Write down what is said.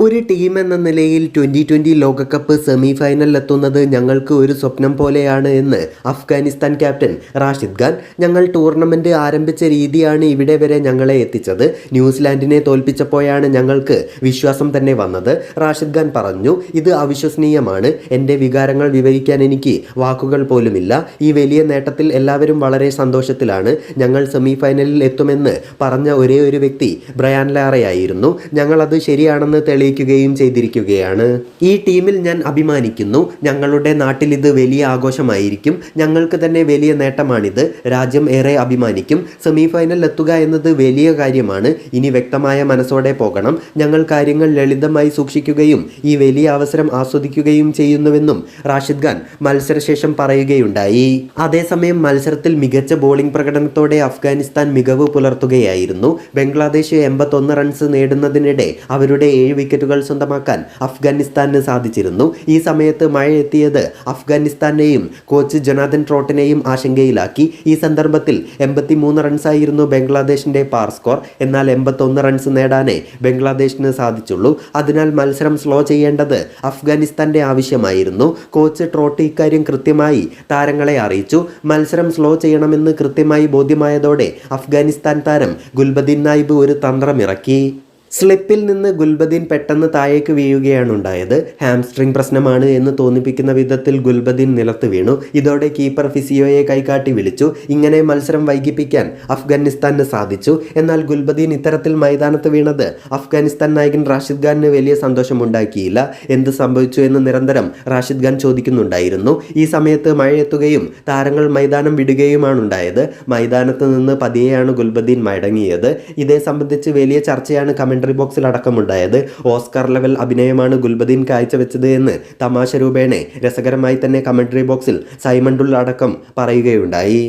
ഒരു ടീം എന്ന നിലയിൽ ട്വന്റി ട്വന്റി ലോകകപ്പ് സെമി ഫൈനലിലെത്തുന്നത് ഞങ്ങൾക്ക് ഒരു സ്വപ്നം പോലെയാണ് എന്ന് അഫ്ഗാനിസ്ഥാൻ ക്യാപ്റ്റൻ റാഷിദ് ഖാൻ ഞങ്ങൾ ടൂർണമെന്റ് ആരംഭിച്ച രീതിയാണ് ഇവിടെ വരെ ഞങ്ങളെ എത്തിച്ചത്. ന്യൂസിലാൻഡിനെ തോൽപ്പിച്ചപ്പോഴാണ് ഞങ്ങൾക്ക് വിശ്വാസം തന്നെ വന്നത്. റാഷിദ് ഖാൻ പറഞ്ഞു ഇത് അവിശ്വസനീയമാണ്. എന്റെ വികാരങ്ങൾ വിവരിക്കാൻ എനിക്ക് വാക്കുകൾ പോലുമില്ല. ഈ വലിയ നേട്ടത്തിൽ എല്ലാവരും വളരെ സന്തോഷത്തിലാണ്. ഞങ്ങൾ സെമി ഫൈനലിൽ എത്തുമെന്ന് പറഞ്ഞ ഒരേ ഒരു വ്യക്തി ബ്രയാൻ ലാറയായിരുന്നു. ഞങ്ങളത് ശരിയാണെന്ന് തെളിയിക്കുകയും ചെയ്തിരിക്കുകയാണ്. ഈ ടീമിൽ ഞാൻ അഭിമാനിക്കുന്നു. ഞങ്ങളുടെ നാട്ടിൽ ഇത് വലിയ ആഘോഷമായിരിക്കും. ഞങ്ങൾക്ക് തന്നെ വലിയ നേട്ടമാണിത്. രാജ്യം ഏറെ അഭിമാനിക്കും. സെമി ഫൈനൽ എത്തുക എന്നത് വലിയ കാര്യമാണ്. ഇനി വ്യക്തമായ മനസ്സോടെ പോകണം. ഞങ്ങൾ കാര്യങ്ങൾ ലളിതമായി സൂക്ഷിക്കുകയും ഈ വലിയ അവസരം ആസ്വദിക്കുകയും ചെയ്യുന്നുവെന്നും റാഷിദ് ഖാൻ മത്സരശേഷം പറയുകയുണ്ടായി. അതേസമയം മത്സരത്തിൽ മികച്ച ബോളിംഗ് പ്രകടനത്തോടെ അഫ്ഗാനിസ്ഥാൻ മികവ് പുലർത്തുകയായിരുന്നു. ബംഗ്ലാദേശ് എൺപത്തൊന്ന് റൺസ് നേടുന്നതിനിടെ അവരുടെ ഏഴ് വിക്കറ്റുകൾ സ്വന്തമാക്കാൻ അഫ്ഗാനിസ്ഥാന് സാധിച്ചിരുന്നു. ഈ സമയത്ത് മഴ എത്തിയത് അഫ്ഗാനിസ്ഥാനെയും കോച്ച് ജൊനാഥൻ ട്രോട്ടിനെയും ആശങ്കയിലാക്കി. ഈ സന്ദർഭത്തിൽ എൺപത്തി മൂന്ന് റൺസായിരുന്നു ബംഗ്ലാദേശിന്റെ പാർ സ്കോർ എന്നാൽ എൺപത്തൊന്ന് റൺസ് നേടാനേ ബംഗ്ലാദേശിന് സാധിച്ചുള്ളൂ. അതിനാൽ മത്സരം സ്ലോ ചെയ്യേണ്ടത് അഫ്ഗാനിസ്ഥാന്റെ ആവശ്യമായിരുന്നു. കോച്ച് ട്രോട്ട് ഇക്കാര്യം കൃത്യമായി താരങ്ങളെ അറിയിച്ചു. മത്സരം സ്ലോ ചെയ്യണമെന്ന് കൃത്യമായി ബോധ്യമായതോടെ അഫ്ഗാനിസ്ഥാൻ താരം ഗുൽബദീൻ നായിബ് ഒരു തന്ത്രമിറക്കി സ്ലിപ്പിൽ നിന്ന് ഗുൽബദീൻ പെട്ടെന്ന് താഴേക്ക് വീഴുകയാണ് ഉണ്ടായത് ഹാംസ്ട്രിങ് പ്രശ്നമാണ് എന്ന് തോന്നിപ്പിക്കുന്ന വിധത്തിൽ ഗുൽബദീൻ നിലത്ത് വീണു. ഇതോടെ കീപ്പർ ഫിസിയോയെ കൈകാട്ടി വിളിച്ചു. ഇങ്ങനെ മത്സരം വൈകിപ്പിക്കാൻ അഫ്ഗാനിസ്ഥാന് സാധിച്ചു. എന്നാൽ ഗുൽബദീൻ ഇത്തരത്തിൽ മൈതാനത്ത് വീണത് അഫ്ഗാനിസ്ഥാൻ നായകൻ റാഷിദ് ഖാനിന് വലിയ സന്തോഷം ഉണ്ടാക്കിയില്ല എന്ത് സംഭവിച്ചു എന്ന് നിരന്തരം റാഷിദ് ഖാൻ ചോദിക്കുന്നുണ്ടായിരുന്നു. ഈ സമയത്ത് മഴയെത്തുകയും താരങ്ങൾ മൈതാനം വിടുകയുമാണ് ഉണ്ടായത് മൈതാനത്ത് നിന്ന് പതിയെയാണ് ഗുൽബദീൻ മടങ്ങിയത്. ഇതേ സംബന്ധിച്ച് വലിയ ചർച്ചയാണ് കമന്ററി ബോക്സിൽ അടക്കമുണ്ടായത്. ഓസ്കാർ ലെവൽ അഭിനയമാണ് ഗുൽബദീൻ കാഴ്ചവെച്ചത് എന്ന് തമാശ രൂപേണെ രസകരമായി തന്നെ കമന്ററി ബോക്സിൽ സൈമണ്ടുള്ള അടക്കം പറയുകയുണ്ടായി.